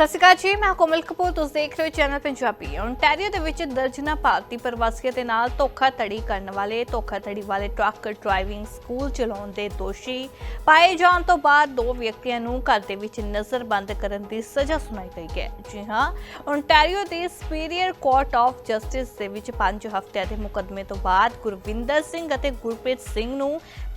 ਸਤਿ ਸ਼੍ਰੀ ਅਕਾਲ ਜੀ, ਮੈਂ ਕੋਮਲ ਕਪੂਰ, ਤੁਸੀਂ ਦੇਖ ਰਹੇ ਹੋ ਚੈਨਲ ਪੰਜਾਬੀ ਓਨਟਾਰੀਓ ਦੇ ਵਿੱਚ ਦਰਜਨਾ ਭਾਰਤੀ ਪ੍ਰਵਾਸੀਆਂ ਦੇ ਨਾਲ ਧੋਖਾਧੜੀ ਕਰਨ ਵਾਲੇ, ਧੋਖਾਧੜੀ ਵਾਲੇ ਟਰੱਕ ਡਰਾਈਵਿੰਗ ਸਕੂਲ ਚਲਾਉਣ ਦੇ ਦੋਸ਼ੀ ਪਾਏ ਜਾਣ ਤੋਂ ਬਾਅਦ ਦੋ ਵਿਅਕਤੀਆਂ ਨੂੰ ਘਰ ਦੇ ਵਿੱਚ ਨਜ਼ਰਬੰਦ ਕਰਨ ਦੀ ਸਜ਼ਾ ਸੁਣਾਈ ਗਈ ਹੈ। ਜੀ ਹਾਂ ਓਨਟਾਰੀਓ ਦੇ ਸੁਪੀਰੀਅਰ ਕੋਰਟ ਆਫ ਜਸਟਿਸ ਦੇ ਵਿੱਚ 5 ਹਫ਼ਤਿਆਂ ਦੇ ਮੁਕੱਦਮੇ ਤੋਂ ਬਾਅਦ ਗੁਰਵਿੰਦਰ ਸਿੰਘ ਅਤੇ ਗੁਰਪ੍ਰੀਤ ਸਿੰਘ ਨੂੰ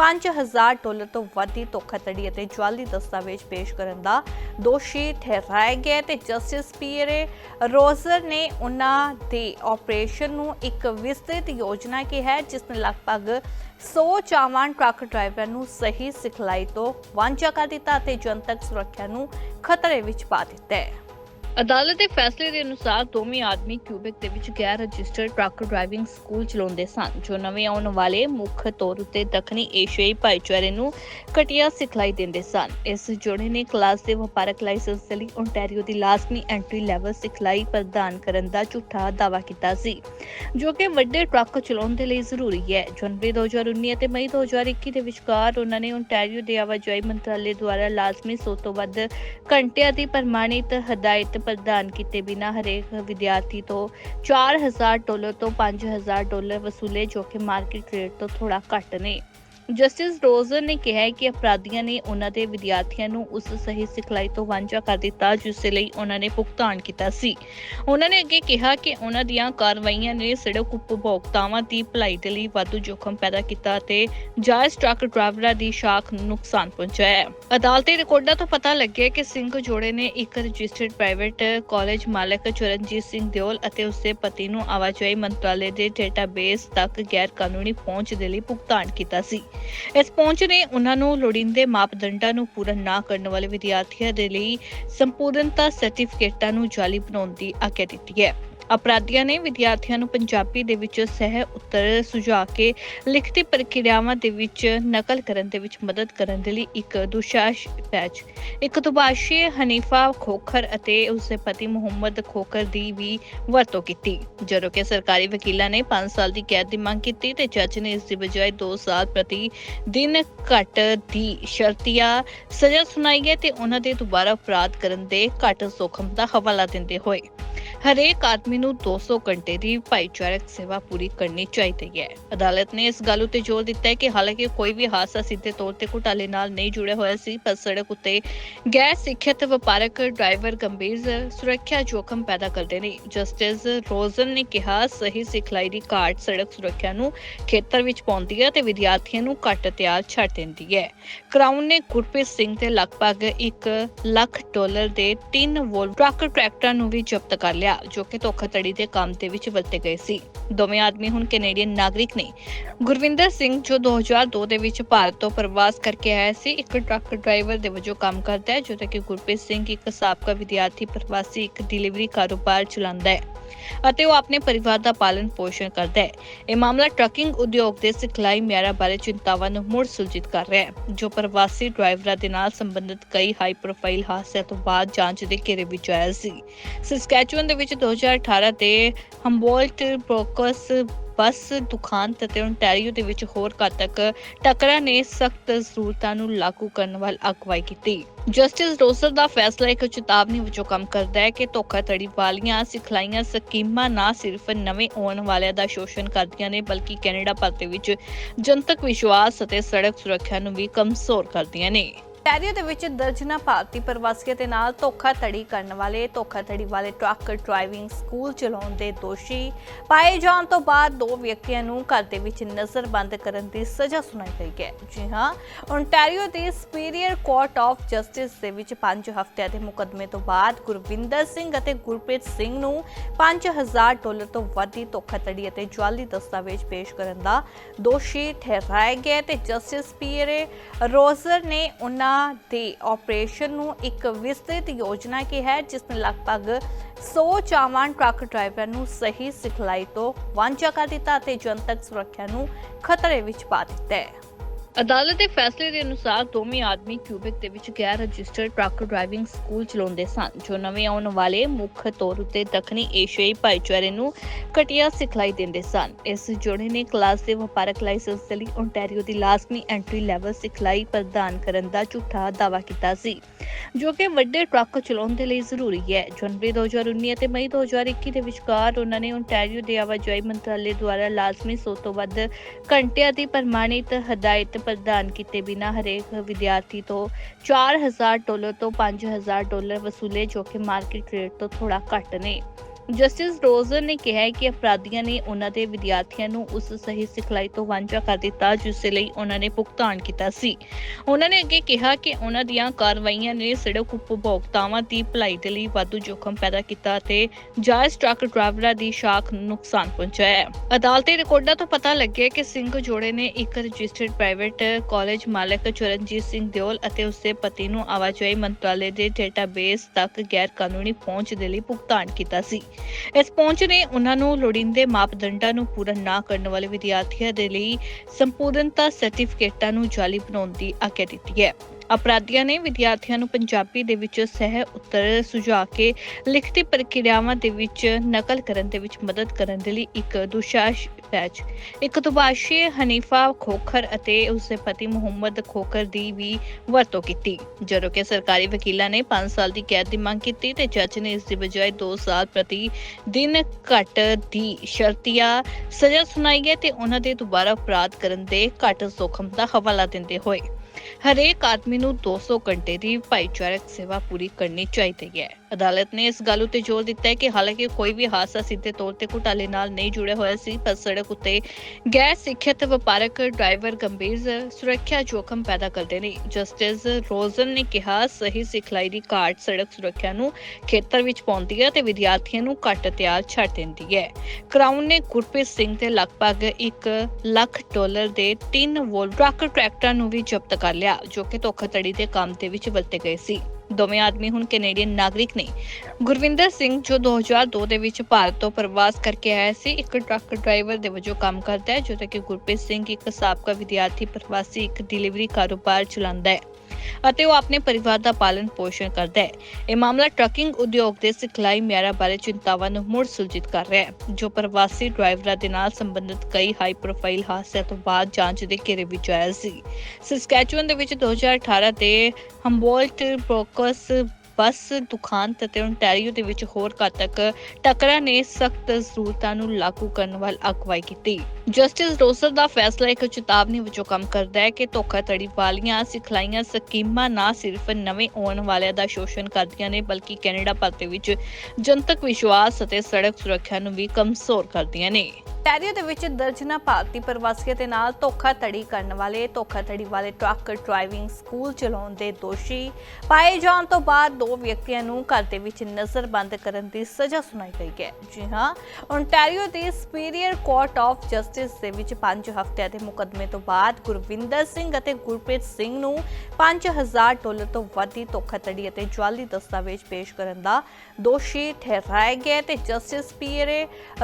5000 ਡਾਲਰ ਤੋਂ ਵੱਧ ਦੀ ਧੋਖਾਧੜੀ ਅਤੇ ਜਾਲੀ ਦਸਤਾਵੇਜ਼ ਪੇਸ਼ ਕਰਨ ਦਾ ਦੋਸ਼ੀ ਠਹਿਰਾਇਆ ਗਿਆ ਤੇ ਜਸਟਿਸ ਪੀਰੇ ਰੋਜ਼ਰ ਨੇ ਉਹਨਾਂ ਦੇ ਆਪਰੇਸ਼ਨ ਨੂੰ ਇੱਕ ਵਿਸਤ੍ਰਿਤ ਯੋਜਨਾ ਕਿਹਾ ਹੈ, ਜਿਸ ਨੇ ਲਗਭਗ 100 ਚਾਵਾਨ ਟਰੱਕ ਡਰਾਈਵਰਾਂ ਨੂੰ ਸਹੀ ਸਿਖਲਾਈ ਤੋਂ ਵਾਂਝਾ ਕਰ ਦਿੱਤਾ ਅਤੇ ਜਨਤਕ ਸੁਰੱਖਿਆ ਨੂੰ ਖਤਰੇ ਵਿੱਚ ਪਾ ਦਿੱਤਾ ਹੈ। ਅਦਾਲਤ ਦੇ ਫੈਸਲੇ ਦੇ ਅਨੁਸਾਰ ਦੋਵੇਂ ਆਦਮੀ ਕਿਊਬਿਕ ਦੇ ਵਿੱਚ ਗੈਰ ਰਜਿਸਟਰਡ ਟਰੱਕ ਡਰਾਈਵਿੰਗ ਸਕੂਲ ਚਲਾਉਂਦੇ ਸਨ, ਜੋ ਨਵੇਂ ਆਉਣ ਵਾਲੇ ਮੁੱਖ ਤੌਰ ਉੱਤੇ ਦੱਖਣੀ ਏਸ਼ੀਆਈ ਭਾਈਚਾਰੇ ਨੂੰ ਘਟੀਆ ਸਿਖਲਾਈ ਦਿੰਦੇ ਸਨ। ਇਸ ਜੋੜੇ ਨੇ ਕਲਾਸ ਦੇ ਵਪਾਰਕ ਲਾਇਸੈਂਸ ਲਈ ਓਨਟਾਰੀਓ ਦੀ ਲਾਜ਼ਮੀ ਐਂਟਰੀ ਲੈਵਲ ਸਿਖਲਾਈ ਪ੍ਰਦਾਨ ਕਰਨ ਦਾ ਝੂਠਾ ਦਾਅਵਾ ਕੀਤਾ ਸੀ, ਜੋ ਕਿ ਵੱਡੇ ਟਰੱਕ ਚਲਾਉਣ ਦੇ ਲਈ ਜ਼ਰੂਰੀ ਹੈ। ਜਨਵਰੀ 2019 ਅਤੇ ਮਈ 2021 ਦੇ ਵਿਚਕਾਰ ਉਹਨਾਂ ਨੇ ਓਨਟਾਰੀਓ ਦੇ ਆਵਾਜਾਈ ਮੰਤਰਾਲੇ ਦੁਆਰਾ ਲਾਜ਼ਮੀ ਸੌ ਤੋਂ ਵੱਧ ਘੰਟਿਆਂ ਦੀ ਪ੍ਰਮਾਣਿਤ ਹਦਾਇਤ ਪ੍ਰਦਾਨ ਕੀਤੇ ਬਿਨਾਂ ਹਰੇਕ ਵਿਦਿਆਰਥੀ ਤੋਂ 4000 ਡਾਲਰ ਤੋਂ 5000 ਡਾਲਰ ਵਸੂਲੇ ਜੋ ਕਿ ਮਾਰਕੀਟ ਰੇਟ ਤੋਂ ਥੋੜਾ ਘੱਟ ਨੇ। ਜਸਟਿਸ ਰੋਜ਼ਰ ਨੇ ਕਿਹਾ ਕਿ ਅਪਰਾਧੀਆਂ ਨੇ ਉਹਨਾਂ ਦੇ ਵਿਦਿਆਰਥੀਆਂ ਨੂੰ ਉਸ ਸਹੀ ਸਿਖਲਾਈ ਤੋਂ ਵਾਂਝਾ ਕਰ ਦਿੱਤਾ, ਜਿਸ ਲਈ ਉਹਨਾਂ ਨੇ ਭੁਗਤਾਨ ਕੀਤਾ ਸੀ। ਉਹਨਾਂ ਨੇ ਅੱਗੇ ਕਿਹਾ ਕਿ ਉਹਨਾਂ ਦੀਆਂ ਕਾਰਵਾਈਆਂ ਨੇ ਸੜਕ ਉਪਭੋਗਤਾਵਾਂ ਦੀ ਭਲਾਈ ਦੇ ਲਈ ਵਾਧੂ ਜੋਖਮ ਪੈਦਾ ਕੀਤਾ ਅਤੇ ਜਾਇਜ਼ ਟਰੱਕ ਡਰਾਈਵਰਾਂ ਦੀ ਸ਼ਾਖ ਨੂੰ ਨੁਕਸਾਨ ਪਹੁੰਚਾਇਆ ਅਦਾਲਤੀ ਰਿਕਾਰਡਾਂ ਤੋਂ ਪਤਾ ਲੱਗਿਆ ਕਿ ਸਿੰਘ ਜੋੜੇ ਨੇ ਇੱਕ ਰਜਿਸਟਰਡ ਪ੍ਰਾਈਵੇਟ ਕਾਲਜ ਮਾਲਕ ਚਰਨਜੀਤ ਸਿੰਘ ਦਿਓਲ ਅਤੇ ਉਸਦੇ ਪਤੀ ਨੂੰ ਆਵਾਜਾਈ ਮੰਤਰਾਲੇ ਦੇ ਡੇਟਾਬੇਸ ਤੱਕ ਗੈਰ ਕਾਨੂੰਨੀ ਪਹੁੰਚ ਦੇ ਲਈ ਭੁਗਤਾਨ ਕੀਤਾ ਸੀ। ਇਸ ਪਹੁੰਚ ਨੇ ਉਹਨਾਂ ਨੂੰ ਲੋੜੀਂਦੇ ਮਾਪਦੰਡਾਂ ਨੂੰ ਪੂਰਨ ਨਾ ਕਰਨ ਵਾਲੇ ਵਿਦਿਆਰਥੀਆਂ ਦੇ ਲਈ ਸੰਪੂਰਨਤਾ ਸਰਟੀਫਿਕੇਟਾਂ ਨੂੰ ਜਾਲੀ ਬਣਾਉਣ ਦੀ ਆਗਿਆ ਦਿੱਤੀ ਹੈ। ਅਪਰਾਧੀਆਂ ਨੇ ਵਿਦਿਆਰਥੀਆਂ ਨੂੰ ਪੰਜਾਬੀ ਦੇ ਵਿੱਚ ਸਹਿ ਉੱਤਰ ਸੁਝਾ ਕੇ ਲਿਖਤੀ ਪ੍ਰਕਿਰਿਆਵਾਂ ਦੇ ਵਿੱਚ ਨਕਲ ਕਰਨ ਦੇ ਵਿੱਚ ਮਦਦ ਕਰਨ ਦੇ ਲਈ ਇੱਕ ਦੁਸ਼ਾਸ਼ ਪੈਚ ਇੱਕ ਤੁਬਾਸ਼ੀ ਹਨੀਫਾ ਖੋਖਰ ਅਤੇ ਉਸਦੇ ਪਤੀ ਮੁਹੰਮਦ ਖੋਖਰ ਦੀ ਵੀ ਵਰਤੋਂ ਕੀਤੀ। ਜਦੋਂ ਕਿ ਸਰਕਾਰੀ ਵਕੀਲਾਂ ਨੇ 5 ਸਾਲ ਦੀ ਕੈਦ ਦੀ ਮੰਗ ਕੀਤੀ ਤੇ ਜੱਜ ਨੇ ਇਸ ਦੀ ਬਜਾਏ 2 ਸਾਲ ਪ੍ਰਤੀ ਦਿਨ ਘੱਟ ਦੀ ਸ਼ਰਤੀਆ ਸਜ਼ਾ ਸੁਣਾਈ ਹੈ ਤੇ ਉਹਨਾਂ ਦੇ ਦੁਬਾਰਾ ਅਪਰਾਧ ਕਰਨ ਦੇ ਘੱਟ ਜ਼ੋਖਮ ਦਾ ਹਵਾਲਾ ਦਿੰਦੇ ਹੋਏ। ਹਰੇਕ ਆਦਮੀ ਨੂੰ 200 ਘੰਟੇ ਦੀ ਭਾਈਚਾਰਕ ਸੇਵਾ ਪੂਰੀ ਕਰਨੀ ਚਾਹੀਦੀ ਹੈ। ਅਦਾਲਤ ਨੇ ਇਸ ਗੱਲ ਉਤੇ ਜ਼ੋਰ ਦਿੱਤਾ ਹੈ ਕਿ ਹਾਲਾਂਕਿ ਕੋਈ ਵੀ ਹਾਦਸਾ ਸਿੱਧੇ ਤੌਰ ਤੇ ਘੁਟਾਲੇ ਨਾਲ ਨਹੀਂ ਜੁੜਿਆ ਹੋਇਆ ਸੀ, ਪਰ ਸੜਕ ਉਤੇ ਗੈਰ ਸਿੱਖਿਅਤ ਵਪਾਰਕ ਡਰਾਈਵਰ ਗੰਭੀਰ ਸੁਰੱਖਿਆ ਜੋਖਮ ਪੈਦਾ ਕਰਦੇ ਨੇ। ਜਸਟਿਸ ਰੋਜ਼ਨ ਨੇ ਕਿਹਾ, ਸਹੀ ਸਿਖਲਾਈ ਦੀ ਘਾਟ ਸੜਕ ਸੁਰੱਖਿਆ ਨੂੰ ਖੇਤਰ ਵਿੱਚ ਪਾਉਂਦੀ ਹੈ ਤੇ ਵਿਦਿਆਰਥੀਆਂ ਨੂੰ ਘੱਟ ਤਿਆਰ ਛੱਡ ਦਿੰਦੀ ਹੈ। ਕਰਾਊਨ ਨੇ ਗੁਰਪ੍ਰੀਤ ਸਿੰਘ ਤੇ ਲਗਭਗ 1 ਲੱਖ ਡਾਲਰ ਦੇ 3 ਵੋਲਟ ਟਰੱਕ ਟਰੈਕਟਰਾਂ ਨੂੰ ਵੀ ਜ਼ਬਤ ਕਰ ਲਿਆ, ਜੋ ਕਿ ਧੋਖਾ ਧੋਖਾਧੜੀ ਦੇ ਕੰਮ ਦੇ ਵਿੱਚ ਵਰਤੇ ਗਏ ਸੀ। ਦੋਵੇਂ ਆਦਮੀ ਹੁਣ ਕੈਨੇਡੀਅਨ ਨਾਗਰਿਕ ਨੇ। ਗੁਰਵਿੰਦਰ ਸਿੰਘ, ਜੋ 2002 ਦੇ ਵਿੱਚ ਭਾਰਤ ਤੋਂ ਪ੍ਰਵਾਸ ਕਰਕੇ ਆਇਆ ਸੀ, ਇੱਕ ਟਰੱਕ ਡਰਾਈਵਰ ਦੇ ਵਜੋਂ ਕੰਮ ਕਰਦਾ ਹੈ ਜਦੋਂ ਕਿ ਗੁਰਪ੍ਰੀਤ ਸਿੰਘ, ਇੱਕ ਸਾਬਕਾ ਵਿਦਿਆਰਥੀ ਪ੍ਰਵਾਸੀ, ਇੱਕ ਡਿਲੀਵਰੀ ਕਾਰੋਬਾਰ ਚਲਾਉਂਦਾ ਹੈ ਅਤੇ ਉਹ ਆਪਣੇ ਪਰਿਵਾਰ ਦਾ ਪਾਲਣ ਪੋਸ਼ਣ ਕਰਦਾ ਹੈ। ਇਹ ਮਾਮਲਾ ਟਰੱਕਿੰਗ ਉਦਯੋਗ ਦੇ ਸਿਖਲਾਈ ਮਿਆਰਾਂ ਬਾਰੇ ਚਿੰਤਾਵਾਂ ਨੂੰ ਮੁੜ ਸੁਲਝਿਤ ਕਰ ਰਿਹਾ ਹੈ, ਜੋ ਪ੍ਰਵਾਸੀ ਡਰਾਈਵਰਾਂ ਦੇ ਨਾਲ ਸੰਬੰਧਿਤ ਕਈ ਹਾਈ ਪ੍ਰੋਫਾਈਲ ਹਾਦਸਿਆਂ ਤੋਂ ਬਾਅਦ ਜਾਂਚ ਦੇ ਘੇਰੇ ਵਿੱਚ ਆਇਆ ਸੀ। ਸਸਕੈਚੂਅਨ ਦੇ ਵਿੱਚ 2018 ਦੇ ਹੰਬੋਲਟ ਬ੍ਰੋਕਸ ਬੱਸ ਦੁਕਾਨ ਅਤੇ ਓਨਟਾਰੀਓ ਦੇ ਵਿੱਚ ਹੋਰ ਘਾਤਕ ਟੱਕਰਾਂ ਨੇ ਸਖਤ ਜ਼ਰੂਰਤਾਂ ਨੂੰ ਲਾਗੂ ਕਰਨ ਵੱਲ ਅਗਵਾਈ ਕੀਤੀ। ਜਸਟਿਸ ਰੋਸਰ ਦਾ ਫੈਸਲਾ ਇੱਕ ਚੇਤਾਵਨੀ ਵਜੋਂ ਕੰਮ ਕਰਦਾ ਹੈ ਕਿ ਧੋਖਾਧੜੀ ਵਾਲੀਆਂ ਸਿਖਲਾਈਆਂ ਸਕੀਮਾਂ ਨਾ ਸਿਰਫ ਨਵੇਂ ਆਉਣ ਵਾਲਿਆਂ ਦਾ ਸ਼ੋਸ਼ਣ ਕਰਦੀਆਂ ਨੇ, ਬਲਕਿ ਕੈਨੇਡਾ ਭਰ ਦੇ ਵਿੱਚ ਜਨਤਕ ਵਿਸ਼ਵਾਸ ਅਤੇ ਸੜਕ ਸੁਰੱਖਿਆ ਨੂੰ ਵੀ ਕਮਜ਼ੋਰ ਕਰਦੀਆਂ ਨੇ। ਟੈਰੀਓ ਦੇ ਵਿੱਚ ਦਰਜਨਾ ਭਾਰਤੀ ਪ੍ਰਵਾਸੀਆਂ ਦੇ ਨਾਲ ਧੋਖਾਧੜੀ ਕਰਨ ਵਾਲੇ, ਧੋਖਾਧੜੀ ਵਾਲੇ ਟਰੱਕ ਡਰਾਈਵਿੰਗ ਸਕੂਲ ਚਲਾਉਣ ਦੇ ਦੋਸ਼ੀ ਪਾਏ ਜਾਣ ਤੋਂ ਬਾਅਦ ਦੋ ਵਿਅਕਤੀਆਂ ਨੂੰ ਘਰ ਦੇ ਵਿੱਚ ਨਜ਼ਰਬੰਦ ਕਰਨ ਦੀ ਸਜ਼ਾ ਸੁਣਾਈ ਗਈ ਹੈ। ਜੀ ਹਾਂ, ਓਨਟਾਰੀਓ ਦੇ ਸੁਪੀਰੀਅਰ ਕੋਰਟ ਆਫ ਜਸਟਿਸ ਦੇ ਵਿੱਚ 5 ਹਫ਼ਤਿਆਂ ਦੇ ਮੁਕੱਦਮੇ ਤੋਂ ਬਾਅਦ ਗੁਰਵਿੰਦਰ ਸਿੰਘ ਅਤੇ ਗੁਰਪ੍ਰੀਤ ਸਿੰਘ ਨੂੰ 5000 ਡਾਲਰ ਤੋਂ ਵੱਧ ਦੀ ਧੋਖਾਧੜੀ ਅਤੇ ਜਾਲੀ ਦਸਤਾਵੇਜ਼ ਪੇਸ਼ ਕਰਨ ਦਾ ਦੋਸ਼ੀ ਠਹਿਰਾਇਆ ਗਿਆ ਹੈ ਤੇ ਜਸਟਿਸ ਪੀਰੇ ਰੋਜ਼ਰ ਨੇ ਉਹਨਾਂ ਦੇ ਆਪਰੇਸ਼ਨ ਨੂੰ ਇੱਕ ਵਿਸਤ੍ਰਿਤ ਯੋਜਨਾ ਕਿਹਾ ਹੈ, ਜਿਸ ਨੇ ਲਗਭਗ 100 ਚਾਵਾਨ ਟਰੱਕ ਡਰਾਈਵਰਾਂ ਨੂੰ ਸਹੀ ਸਿਖਲਾਈ ਤੋਂ ਵਾਂਝਾ ਕਰ ਦਿੱਤਾ ਅਤੇ ਜਨਤਕ ਸੁਰੱਖਿਆ ਨੂੰ ਖਤਰੇ ਵਿੱਚ ਪਾ ਦਿੱਤਾ ਹੈ। ਅਦਾਲਤ ਦੇ ਫੈਸਲੇ ਦੇ ਅਨੁਸਾਰ ਦੋਵੇਂ ਆਦਮੀ ਕਿਊਬਿਕ ਦੇ ਵਿੱਚ ਗੈਰ ਰਜਿਸਟਰਡ ਟਰੱਕ ਡਰਾਈਵਿੰਗ ਸਕੂਲ ਚਲਾਉਂਦੇ ਸਨ, ਜੋ ਨਵੇਂ ਆਉਣ ਵਾਲੇ ਮੁੱਖ ਤੌਰ ਉੱਤੇ ਦੱਖਣੀ ਏਸ਼ੀਆਈ ਭਾਈਚਾਰੇ ਨੂੰ ਘਟੀਆ ਸਿਖਲਾਈ ਦਿੰਦੇ ਸਨ। ਇਸ ਜੋੜੇ ਨੇ ਕਲਾਸ ਦੇ ਵਪਾਰਕ ਲਾਇਸੈਂਸ ਦੇ ਲਈ ਓਨਟਾਰੀਓ ਦੀ ਲਾਜ਼ਮੀ ਐਂਟਰੀ ਲੈਵਲ ਸਿਖਲਾਈ ਪ੍ਰਦਾਨ ਕਰਨ ਦਾ ਝੂਠਾ ਦਾਅਵਾ ਕੀਤਾ ਸੀ, ਜੋ ਕਿ ਵੱਡੇ ਟਰੱਕ ਚਲਾਉਣ ਦੇ ਲਈ ਜ਼ਰੂਰੀ ਹੈ। ਜਨਵਰੀ 2019 ਅਤੇ ਮਈ 2021 ਦੇ ਵਿਚਕਾਰ ਉਹਨਾਂ ਨੇ ਓਨਟਾਰੀਓ ਦੇ ਆਵਾਜਾਈ ਮੰਤਰਾਲੇ ਦੁਆਰਾ ਲਾਜ਼ਮੀ ਸੌ ਤੋਂ ਵੱਧ ਘੰਟਿਆਂ ਦੀ ਪ੍ਰਮਾਣਿਤ ਹਦਾਇਤ ਪ੍ਰਦਾਨ ਕੀਤੇ ਬਿਨਾਂ ਹਰੇਕ ਵਿਦਿਆਰਥੀ ਤੋਂ 4000 ਡਾਲਰ ਤੋਂ 5000 ਡਾਲਰ ਵਸੂਲੇ ਜੋ ਕਿ ਮਾਰਕੀਟ ਰੇਟ ਤੋਂ ਥੋੜਾ ਘੱਟ ਨੇ। ਜਸਟਿਸ ਰੋਜ਼ਰ ਨੇ ਕਿਹਾ ਕਿ ਅਪਰਾਧੀਆਂ ਨੇ ਉਹਨਾਂ ਦੇ ਵਿਦਿਆਰਥੀਆਂ ਨੂੰ ਉਸ ਸਹੀ ਸਿਖਲਾਈ ਤੋਂ ਵਾਂਝਾ ਕਰ ਦਿੱਤਾ, ਜਿਸ ਲਈ ਉਹਨਾਂ ਨੇ ਭੁਗਤਾਨ ਕੀਤਾ ਸੀ। ਉਹਨਾਂ ਨੇ ਅੱਗੇ ਕਿਹਾ ਕਿ ਉਹਨਾਂ ਦੀਆਂ ਕਾਰਵਾਈਆਂ ਨੇ ਸੜਕ ਉਪਭੋਗਤਾਵਾਂ ਦੀ ਭਲਾਈ ਦੇ ਲਈ ਵਾਧੂ ਜੋਖਮ ਪੈਦਾ ਕੀਤਾ ਅਤੇ ਜਾਇਜ਼ ਟਰੱਕ ਡਰਾਈਵਰਾਂ ਦੀ ਸ਼ਾਖ ਨੂੰ ਨੁਕਸਾਨ ਪਹੁੰਚਾਇਆ ਅਦਾਲਤੀ ਰਿਕਾਰਡਾਂ ਤੋਂ ਪਤਾ ਲੱਗਿਆ ਕਿ ਸਿੰਘ ਜੋੜੇ ਨੇ ਇੱਕ ਰਜਿਸਟਰਡ ਪ੍ਰਾਈਵੇਟ ਕਾਲਜ ਮਾਲਕ ਚਰਨਜੀਤ ਸਿੰਘ ਦਿਓਲ ਅਤੇ ਉਸਦੇ ਪਤੀ ਨੂੰ ਆਵਾਜਾਈ ਮੰਤਰਾਲੇ ਦੇ ਡੇਟਾਬੇਸ ਤੱਕ ਗੈਰ ਕਾਨੂੰਨੀ ਪਹੁੰਚ ਦੇ ਲਈ ਭੁਗਤਾਨ ਕੀਤਾ ਸੀ। ਇਸ ਪਹੁੰਚ ਨੇ ਉਹਨਾਂ ਨੂੰ ਲੋੜੀਂਦੇ ਮਾਪਦੰਡਾਂ ਨੂੰ ਪੂਰਾ ਨਾ ਕਰਨ ਵਾਲੇ ਵਿਦਿਆਰਥੀਆਂ ਦੇ ਲਈ ਸੰਪੂਰਨਤਾ ਸਰਟੀਫਿਕੇਟਾਂ ਨੂੰ ਜਾਲੀ ਬਣਾਉਣ ਦੀ ਆਗਿਆ ਦਿੱਤੀ ਹੈ। ਅਪਰਾਧੀਆਂ ਨੇ ਵਿਦਿਆਰਥੀਆਂ ਨੂੰ ਪੰਜਾਬੀ ਦੇ ਵਿੱਚ ਸਹਿ ਉੱਤਰ ਸੁਝਾ ਕੇ ਲਿਖਤੀ ਪ੍ਰਕਿਰਿਆਵਾਂ ਦੇ ਵਿੱਚ ਨਕਲ ਕਰਨ ਦੇ ਵਿੱਚ ਮਦਦ ਕਰਨ ਦੇ ਲਈ ਇੱਕ ਦੁਸ਼ਾਸ਼ ਪੈਚ ਇੱਕ ਦੁਬਾਸ਼ੀ ਹਨੀਫਾ ਖੋਖਰ ਅਤੇ ਉਸਦੇ ਪਤੀ ਮੁਹੰਮਦ ਖੋਖਰ ਦੀ ਵੀ ਵਰਤੋਂ ਕੀਤੀ। ਜਦੋਂ ਕਿ ਸਰਕਾਰੀ ਵਕੀਲਾਂ ਨੇ 5 ਸਾਲ ਦੀ ਕੈਦ ਦੀ ਮੰਗ ਕੀਤੀ ਤੇ ਜੱਜ ਨੇ ਇਸ ਦੀ ਬਜਾਏ 2 ਸਾਲ ਪ੍ਰਤੀ ਦਿਨ ਘੱਟ ਦੀ ਸ਼ਰਤੀਆ ਸਜ਼ਾ ਸੁਣਾਈ ਹੈ ਤੇ ਉਹਨਾਂ ਦੇ ਦੁਬਾਰਾ ਅਪਰਾਧ ਕਰਨ ਦੇ ਘੱਟ ਜ਼ੋਖਮ ਦਾ ਹਵਾਲਾ ਦਿੰਦੇ ਹੋਏ। ਹਰੇਕ ਆਦਮੀ ਨੂੰ 200 ਘੰਟੇ ਦੀ ਭਾਈਚਾਰਕ ਸੇਵਾ ਪੂਰੀ ਕਰਨੀ ਚਾਹੀਦੀ ਹੈ। ਅਦਾਲਤ ਨੇ ਇਸ ਗੱਲ ਉੱਤੇ ਜ਼ੋਰ ਦਿੱਤਾ ਹੈ ਕਿ ਹਾਲਾਂਕਿ ਕੋਈ ਵੀ ਹਾਦਸਾ ਸਿੱਧੇ ਤੌਰ ਤੇ ਘੁਟਾਲੇ ਨਾਲ ਨਹੀਂ ਜੁੜਿਆ ਹੋਇਆ ਸੀ, ਪਰ ਸੜਕ ਉੱਤੇ ਗੈਰ ਸਿੱਖਿਅਤ ਵਪਾਰਕ ਡਰਾਈਵਰ ਗੰਭੀਰ ਸੁਰੱਖਿਆ ਜੋਖਮ ਪੈਦਾ ਕਰਦੇ ਨੇ। ਜਸਟਿਸ ਰੋਜ਼ਨ ਨੇ ਕਿਹਾ, ਸਹੀ ਸਿਖਲਾਈ ਦੀ ਘਾਟ ਸੜਕ ਸੁਰੱਖਿਆ ਨੂੰ ਖੇਤਰ ਵਿੱਚ ਪਾਉਂਦੀ ਹੈ ਤੇ ਵਿਦਿਆਰਥੀਆਂ ਨੂੰ ਘੱਟ ਤਿਆਰ ਛੱਡ ਦਿੰਦੀ ਹੈ। ਕਰਾਊਨ ਨੇ ਗੁਰਪ੍ਰੀਤ ਸਿੰਘ ਤੇ ਲਗਭਗ 1 ਲੱਖ ਡਾਲਰ ਦੇ ਤਿੰਨ ਵੋਲਟ ਟਰੱਕ ਟਰੈਕਟਰਾਂ ਨੂੰ ਵੀ ਜ਼ਬਤ ਕਰ ਲਿਆ, ਜੋ ਕਿ ਧੋਖਾਧੜੀ ਦੇ ਕੰਮ ਦੇ ਵਿੱਚ ਵਰਤੇ ਗਏ ਸੀ। ਦੋਵੇਂ ਆਦਮੀ ਹੁਣ ਕੈਨੇਡੀਅਨ ਨਾਗਰਿਕ ਨੇ। ਗੁਰਵਿੰਦਰ ਸਿੰਘ, ਜੋ 2002 ਦੇ ਵਿੱਚ ਭਾਰਤ ਤੋਂ ਪ੍ਰਵਾਸ ਕਰਕੇ ਆਇਆ ਸੀ, ਇੱਕ ਟਰੱਕ ਡਰਾਈਵਰ ਦੇ ਵਜੋਂ ਕੰਮ ਕਰਦਾ ਹੈ ਜਦੋਂ ਕਿ ਗੁਰਪ੍ਰੀਤ ਸਿੰਘ, ਇੱਕ ਸਾਬਕਾ ਵਿਦਿਆਰਥੀ ਪ੍ਰਵਾਸੀ, ਇੱਕ ਡਿਲੀਵਰੀ ਕਾਰੋਬਾਰ ਚਲਾਉਂਦਾ ਹੈ। ਅਤੇ ਉਹ ਆਪਣੇ ਪਰਿਵਾਰ ਦਾ ਪਾਲਣ ਪੋਸ਼ਣ ਕਰਦਾ ਹੈ। ਇਹ ਮਾਮਲਾ ਟਰੱਕਿੰਗ ਉਦਯੋਗ ਦੇ ਸਿਖਲਾਈ ਮਿਆਰਾਂ ਬਾਰੇ ਚਿੰਤਾਵਾਂ ਨੂੰ ਮੁੜ ਸੁਲਝਿਤ ਕਰ ਰਿਹਾ ਹੈ, ਜੋ ਪ੍ਰਵਾਸੀ ਡਰਾਈਵਰਾਂ ਦੇ ਨਾਲ ਸੰਬੰਧਿਤ ਕਈ ਹਾਈ ਪ੍ਰੋਫਾਈਲ ਹਾਦਸਿਆਂ ਤੋਂ ਬਾਅਦ ਜਾਂਚ ਦੇ ਘੇਰੇ ਵਿੱਚ ਆਇਆ ਸੀ। ਸਸਕੈਚੂਅਨ ਦੇ ਵਿੱਚ 2018 ਦੇ ਹੰਬੋਲਟ ਬ੍ਰੋਕਸ ਬੱਸ ਦੁਕਾਨ ਅਤੇ ਓਨਟਾਰੀਓ ਦੇ ਵਿੱਚ ਹੋਰ ਘਾਤਕ ਟੱਕਰਾਂ ਨੇ ਸਖਤ ਜ਼ਰੂਰਤਾਂ ਨੂੰ ਲਾਗੂ ਕਰਨ ਵੱਲ ਅਗਵਾਈ ਕੀਤੀ। ਜਸਟਿਸ ਰੋਸਰ ਦਾ ਫੈਸਲਾ ਇੱਕ ਚੇਤਾਵਨੀ ਵਜੋਂ ਕੰਮ ਕਰਦਾ ਹੈ ਕਿ ਧੋਖਾਧੜੀ ਵਾਲੀਆਂ ਸਿਖਲਾਈਆਂ ਸਕੀਮਾਂ ਨਾ ਸਿਰਫ ਨਵੇਂ ਆਉਣ ਵਾਲਿਆਂ ਦਾ ਸ਼ੋਸ਼ਣ ਕਰਦੀਆਂ ਨੇ, ਬਲਕਿ ਕੈਨੇਡਾ ਭਰ ਵਿੱਚ ਜਨਤਕ ਵਿਸ਼ਵਾਸ ਅਤੇ ਸੜਕ ਸੁਰੱਖਿਆ ਨੂੰ ਵੀ ਕਮਜ਼ੋਰ ਕਰਦੀਆਂ ਨੇ। ਟੈਰੀਓ ਦੇ ਵਿੱਚ ਦਰਜਨਾ ਭਾਰਤੀ ਪ੍ਰਵਾਸੀਆਂ ਦੇ ਨਾਲ ਧੋਖਾਧੜੀ ਕਰਨ ਵਾਲੇ, ਧੋਖਾਧੜੀ ਵਾਲੇ ਟਰੱਕ ਡਰਾਈਵਿੰਗ ਸਕੂਲ ਚਲਾਉਣ ਦੇ ਦੋਸ਼ੀ ਪਾਏ ਜਾਣ ਤੋਂ ਬਾਅਦ ਦੋ ਵਿਅਕਤੀਆਂ ਨੂੰ ਘਰ ਦੇ ਵਿੱਚ ਨਜ਼ਰਬੰਦ ਕਰਨ ਦੀ ਸਜ਼ਾ ਸੁਣਾਈ ਗਈ ਹੈ। ਜੀ ਹਾਂ, ਓਨਟਾਰੀਓ ਦੇ ਸੁਪੀਰੀਅਰ ਕੋਰਟ ਆਫ ਜਸਟਿਸ ਦੇ ਵਿੱਚ 5 ਹਫ਼ਤਿਆਂ ਦੇ ਮੁਕੱਦਮੇ ਤੋਂ ਬਾਅਦ ਗੁਰਵਿੰਦਰ ਸਿੰਘ ਅਤੇ ਗੁਰਪ੍ਰੀਤ ਸਿੰਘ ਨੂੰ 5000 ਡਾਲਰ ਤੋਂ ਵੱਧ ਦੀ ਧੋਖਾਧੜੀ ਅਤੇ ਜਾਲੀ ਦਸਤਾਵੇਜ਼ ਪੇਸ਼ ਕਰਨ ਦਾ ਦੋਸ਼ੀ ਠਹਿਰਾਇਆ ਗਿਆ ਤੇ ਜਸਟਿਸ ਪੀਰੇ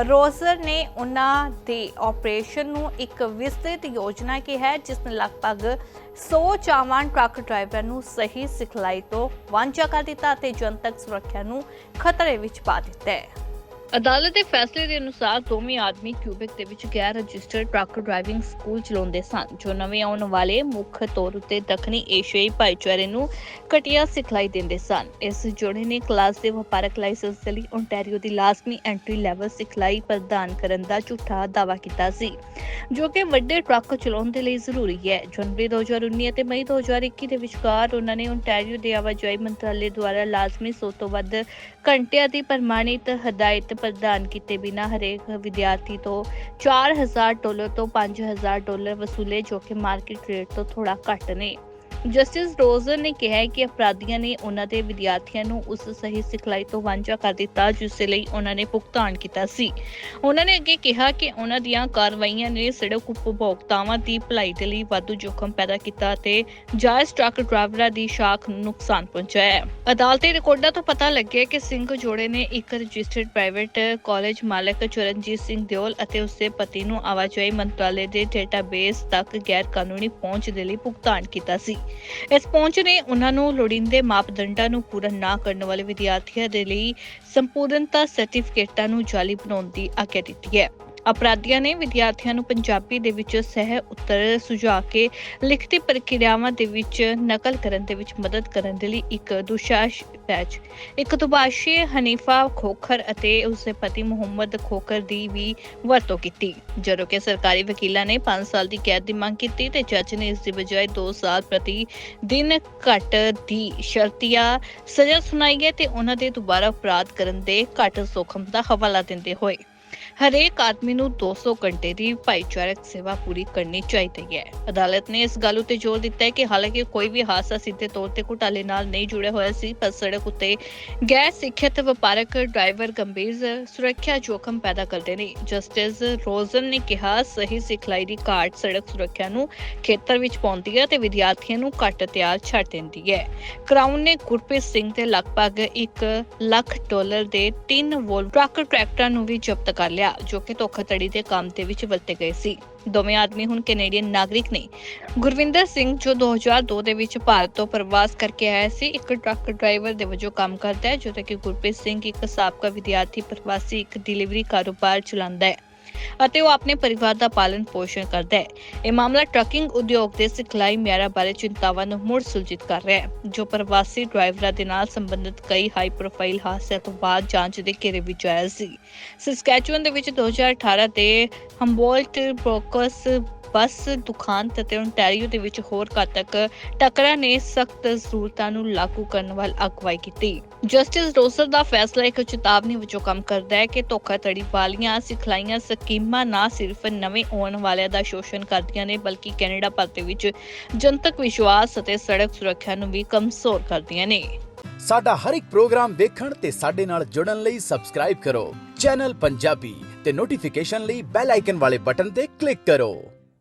ਰੋਜ਼ਰ ਨੇ ਉਹਨਾਂ ਦੇ ਆਪਰੇਸ਼ਨ ਨੂੰ ਇੱਕ ਵਿਸਤ੍ਰਿਤ ਯੋਜਨਾ ਕੀ ਹੈ, ਜਿਸ ਨੇ ਲਗਭਗ 100 ਚਾਵਾਨ ਟਰੱਕ ਡਰਾਈਵਰਾਂ ਨੂੰ ਸਹੀ ਸਿਖਲਾਈ ਤੋਂ ਵਾਂਝਾ ਕਰ ਦਿੱਤਾ ਅਤੇ ਜਨਤਕ ਸੁਰੱਖਿਆ ਨੂੰ ਖਤਰੇ ਵਿੱਚ ਪਾ ਦਿੱਤਾ ਹੈ। ਅਦਾਲਤ ਦੇ ਫੈਸਲੇ ਦੇ ਅਨੁਸਾਰ ਦੋਵੇਂ ਆਦਮੀ ਕਿਊਬਿਕ ਦੇ ਵਿੱਚ ਗੈਰ ਰਜਿਸਟਰਡ ਟਰੱਕ ਡਰਾਈਵਿੰਗ ਸਕੂਲ ਚਲਾਉਂਦੇ ਸਨ, ਜੋ ਨਵੇਂ ਆਉਣ ਵਾਲੇ ਮੁੱਖ ਤੌਰ ਉੱਤੇ ਦੱਖਣੀ ਏਸ਼ੀਆਈ ਭਾਈਚਾਰੇ ਨੂੰ ਘਟੀਆ ਸਿਖਲਾਈ ਦਿੰਦੇ ਸਨ। ਇਸ ਜੋੜੇ ਨੇ ਕਲਾਸ ਦੇ ਵਪਾਰਕ ਲਾਇਸੈਂਸ ਦੇ ਲਈ ਓਨਟਾਰੀਓ ਦੀ ਲਾਜ਼ਮੀ ਐਂਟਰੀ ਲੈਵਲ ਸਿਖਲਾਈ ਪ੍ਰਦਾਨ ਕਰਨ ਦਾ ਝੂਠਾ ਦਾਅਵਾ ਕੀਤਾ ਸੀ, ਜੋ ਕਿ ਵੱਡੇ ਟਰੱਕ ਚਲਾਉਣ ਦੇ ਲਈ ਜ਼ਰੂਰੀ ਹੈ। ਜਨਵਰੀ 2019 ਅਤੇ ਮਈ 2021 ਦੇ ਵਿਚਕਾਰ ਉਹਨਾਂ ਨੇ ਓਨਟਾਰੀਓ ਦੇ ਆਵਾਜਾਈ ਮੰਤਰਾਲੇ ਦੁਆਰਾ ਲਾਜ਼ਮੀ ਸੌ ਤੋਂ ਵੱਧ ਘੰਟਿਆਂ ਦੀ ਪ੍ਰਮਾਣਿਤ ਹਦਾਇਤ ਪ੍ਰਦਾਨ ਕੀਤੇ ਬਿਨਾਂ ਹਰੇਕ ਵਿਦਿਆਰਥੀ ਤੋਂ 4000 ਡਾਲਰ ਤੋਂ 5000 ਡਾਲਰ ਵਸੂਲੇ ਜੋ ਕਿ ਮਾਰਕੀਟ ਰੇਟ ਤੋਂ ਥੋੜਾ ਘੱਟ ਨੇ। ਜਸਟਿਸ ਰੋਜ਼ਰ ਨੇ ਕਿਹਾ ਕਿ ਅਪਰਾਧੀਆਂ ਨੇ ਉਹਨਾਂ ਦੇ ਵਿਦਿਆਰਥੀਆਂ ਨੂੰ ਉਸ ਸਹੀ ਸਿਖਲਾਈ ਤੋਂ ਵਾਂਝਾ ਕਰ ਦਿੱਤਾ, ਜਿਸ ਲਈ ਉਹਨਾਂ ਨੇ ਭੁਗਤਾਨ ਕੀਤਾ ਸੀ। ਉਹਨਾਂ ਨੇ ਅੱਗੇ ਕਿਹਾ ਕਿ ਉਹਨਾਂ ਦੀਆਂ ਕਾਰਵਾਈਆਂ ਨੇ ਸੜਕ ਉਪਭੋਗਤਾਵਾਂ ਦੀ ਭਲਾਈ ਦੇ ਲਈ ਵਾਧੂ ਜੋਖਮ ਪੈਦਾ ਕੀਤਾ ਅਤੇ ਜਾਇਜ਼ ਟਰੱਕ ਡਰਾਈਵਰਾਂ ਦੀ ਸ਼ਾਖ ਨੂੰ ਨੁਕਸਾਨ ਪਹੁੰਚਾਇਆ ਅਦਾਲਤੀ ਰਿਕਾਰਡਾਂ ਤੋਂ ਪਤਾ ਲੱਗਿਆ ਕਿ ਸਿੰਘ ਜੋੜੇ ਨੇ ਇੱਕ ਰਜਿਸਟਰਡ ਪ੍ਰਾਈਵੇਟ ਕਾਲਜ ਮਾਲਕ ਚਰਨਜੀਤ ਸਿੰਘ ਦਿਓਲ ਅਤੇ ਉਸਦੇ ਪਤੀ ਨੂੰ ਆਵਾਜਾਈ ਮੰਤਰਾਲੇ ਦੇ ਡੇਟਾਬੇਸ ਤੱਕ ਗੈਰ ਕਾਨੂੰਨੀ ਪਹੁੰਚ ਦੇ ਲਈ ਭੁਗਤਾਨ ਕੀਤਾ ਸੀ। ਇਸ ਪਹੁੰਚ ਨੇ ਉਹਨਾਂ ਨੂੰ ਲੋੜੀਂਦੇ ਮਾਪਦੰਡਾਂ ਨੂੰ ਪੂਰਨ ਨਾ ਕਰਨ ਵਾਲੇ ਵਿਦਿਆਰਥੀਆਂ ਦੇ ਲਈ ਸੰਪੂਰਨਤਾ ਸਰਟੀਫਿਕੇਟਾਂ ਨੂੰ ਜਾਲੀ ਬਣਾਉਣ ਦੀ ਆਗਿਆ ਦਿੱਤੀ ਹੈ। ਅਪਰਾਧੀਆਂ ਨੇ ਵਿਦਿਆਰਥੀਆਂ ਨੂੰ ਪੰਜਾਬੀ ਦੇ ਵਿੱਚ ਸਹਿ ਉੱਤਰ ਸੁਝਾ ਕੇ ਲਿਖਤੀ ਪ੍ਰਕਿਰਿਆਵਾਂ ਦੇ ਵਿੱਚ ਨਕਲ ਕਰਨ ਦੇ ਵਿੱਚ ਮਦਦ ਕਰਨ ਦੇ ਲਈ ਇੱਕ ਦੁਸ਼ਾਸ਼ ਬੈਚ ਇੱਕ ਦੁਬਾਸ਼ੀ ਹਨੀਫਾ ਖੋਖਰ ਅਤੇ ਉਸਦੇ ਪਤੀ ਮੁਹੰਮਦ ਖੋਖਰ ਦੀ ਵੀ ਵਰਤੋਂ ਕੀਤੀ। ਜਦੋਂ ਕਿ ਸਰਕਾਰੀ ਵਕੀਲਾਂ ਨੇ 5 ਸਾਲ ਦੀ ਕੈਦ ਦੀ ਮੰਗ ਕੀਤੀ ਤੇ ਜੱਜ ਨੇ ਇਸ ਦੀ ਬਜਾਏ 2 ਸਾਲ ਪ੍ਰਤੀ ਦਿਨ ਘੱਟ ਦੀ ਸ਼ਰਤੀਆ ਸਜ਼ਾ ਸੁਣਾਈ ਹੈ ਤੇ ਉਹਨਾਂ ਦੇ ਦੁਬਾਰਾ ਅਪਰਾਧ ਕਰਨ ਦੇ ਘੱਟ ਸੋਖਮ ਦਾ ਹਵਾਲਾ ਦਿੰਦੇ ਹੋਏ। ਹਰੇਕ ਆਦਮੀ ਨੂੰ 200 ਘੰਟੇ ਦੀ ਭਾਈਚਾਰਕ ਸੇਵਾ ਪੂਰੀ ਕਰਨੀ ਚਾਹੀਦੀ ਹੈ। ਅਦਾਲਤ ਨੇ ਇਸ ਗੱਲ ਉੱਤੇ ਜ਼ੋਰ ਦਿੱਤਾ ਹੈ ਕਿ ਹਾਲਾਂਕਿ ਕੋਈ ਵੀ ਹਾਦਸਾ ਸਿੱਧੇ ਤੌਰ ਤੇ ਘੁਟਾਲੇ ਨਾਲ ਨਹੀਂ ਜੁੜਿਆ ਹੋਇਆ ਸੀ, ਪਰ ਸੜਕ ਉਤੇ ਗੈਰ ਸਿੱਖਿਅਤ ਵਪਾਰਕ ਡਰਾਈਵਰ ਗੰਭੀਰ ਸੁਰੱਖਿਆ ਜੋਖਮ ਪੈਦਾ ਕਰਦੇ ਨੇ। ਜਸਟਿਸ ਰੋਜ਼ਨ ਨੇ ਕਿਹਾ, ਸਹੀ ਸਿਖਲਾਈ ਦੀ ਘਾਟ ਸੜਕ ਸੁਰੱਖਿਆ ਨੂੰ ਖੇਤਰ ਵਿੱਚ ਪਾਉਂਦੀ ਹੈ ਤੇ ਵਿਦਿਆਰਥੀਆਂ ਨੂੰ ਘੱਟ ਤਿਆਰ ਛੱਡ ਦਿੰਦੀ ਹੈ। ਕਰਾਊਨ ਨੇ ਗੁਰਪ੍ਰੀਤ ਸਿੰਘ ਤੇ ਲਗਭਗ 1 ਲੱਖ ਡਾਲਰ ਦੇ ਤਿੰਨ ਵੋਲ ਟਰੱਕ ਟਰੈਕਟਰਾਂ ਨੂੰ ਵੀ ਜ਼ਬਤ ਕਰ ਲਿਆ। ਜੋ ਕਿ ਧੋਖਾਧੜੀ ਦੇ ਕੰਮ ਦੇ ਵਿੱਚ ਵਰਤੇ ਗਏ ਸੀ। ਦੋਵੇਂ ਆਦਮੀ ਹੁਣ ਕੈਨੇਡੀਅਨ ਨਾਗਰਿਕ ਨੇ। ਗੁਰਵਿੰਦਰ ਸਿੰਘ, ਜੋ 2002 ਦੇ ਵਿੱਚ ਭਾਰਤ ਤੋਂ ਪ੍ਰਵਾਸ ਕਰਕੇ ਆਇਆ ਸੀ, ਇੱਕ ਟਰੱਕ ਡਰਾਈਵਰ ਦੇ ਵਜੋਂ ਕੰਮ ਕਰਦਾ ਹੈ ਜਦੋਂ ਕਿ ਗੁਰਪ੍ਰੀਤ ਸਿੰਘ, ਇੱਕ ਸਾਬਕਾ ਵਿਦਿਆਰਥੀ ਪ੍ਰਵਾਸੀ, ਇੱਕ ਡਿਲੀਵਰੀ ਕਾਰੋਬਾਰ ਚਲਾਉਂਦਾ ਹੈ। ਅਤੇ ਉਹ ਆਪਣੇ ਪਰਿਵਾਰ ਦਾ ਪਾਲਣ ਪੋਸ਼ਣ ਕਰਦਾ ਹੈ। ਇਹ ਮਾਮਲਾ ਟਰੱਕਿੰਗ ਉਦਯੋਗ ਦੇ ਸਿਖਲਾਈ ਮਿਆਰਾਂ ਬਾਰੇ ਚਿੰਤਾਵਾਂ ਨੂੰ ਮੁੜ ਸੁਲਝਿਤ ਕਰ ਰਿਹਾ ਹੈ, ਜੋ ਪ੍ਰਵਾਸੀ ਡਰਾਈਵਰਾਂ ਦੇ ਨਾਲ ਸੰਬੰਧਿਤ ਕਈ ਹਾਈ ਪ੍ਰੋਫਾਈਲ ਹਾਦਸਿਆਂ ਤੋਂ ਬਾਅਦ ਜਾਂਚ ਦੇ ਘੇਰੇ ਵਿੱਚ ਆਇਆ ਸੀ। ਸਸਕੈਚੂਅਨ ਦੇ ਵਿੱਚ 2018 ਦੇ ਹੰਬੋਲਟ ਬ੍ਰੋਕਸ ਬੱਸ, ਦੁਕਾਨ ਅਤੇ ਓਨਟਾਰੀਓ ਦੇ ਵਿੱਚ ਹੋਰ ਘਾਤਕ ਟੱਕਰਾਂ ਨੇ ਸਖਤ ਜ਼ਰੂਰਤਾਂ ਨੂੰ ਲਾਗੂ ਕਰਨ ਵੱਲ ਅਗਵਾਈ ਕੀਤੀ। ਜਸਟਿਸ ਰੋਸਰ ਦਾ ਫੈਸਲਾ ਇੱਕ ਚੇਤਾਵਨੀ ਵਜੋਂ ਕੰਮ ਕਰਦਾ ਹੈ ਕਿ ਧੋਖਾਧੜੀ ਵਾਲੀਆਂ ਸਿਖਲਾਈਆਂ ਸਕੀਮਾਂ ਨਾ ਸਿਰਫ ਨਵੇਂ ਆਉਣ ਵਾਲਿਆਂ ਦਾ ਸ਼ੋਸ਼ਣ ਕਰਦੀਆਂ ਨੇ, ਬਲਕਿ ਕੈਨੇਡਾ ਭਰ ਦੇ ਵਿੱਚ ਜਨਤਕ ਵਿਸ਼ਵਾਸ ਅਤੇ ਸੜਕ ਸੁਰੱਖਿਆ ਨੂੰ ਵੀ ਕਮਜ਼ੋਰ ਕਰਦੀਆਂ ਨੇ। ਸਾਡਾ ਹਰ ਇੱਕ ਪ੍ਰੋਗਰਾਮ ਦੇਖਣ ਤੇ ਸਾਡੇ ਨਾਲ ਜੁੜਨ ਲਈ ਸਬਸਕ੍ਰਾਈਬ ਕਰੋ। ਚੈਨਲ ਪੰਜਾਬੀ ਤੇ ਨੋਟੀਫਿਕੇਸ਼ਨ ਲਈ ਬੈਲ ਆਈਕਨ ਵਾਲੇ ਬਟਨ ਤੇ ਕਲਿੱਕ ਕਰੋ।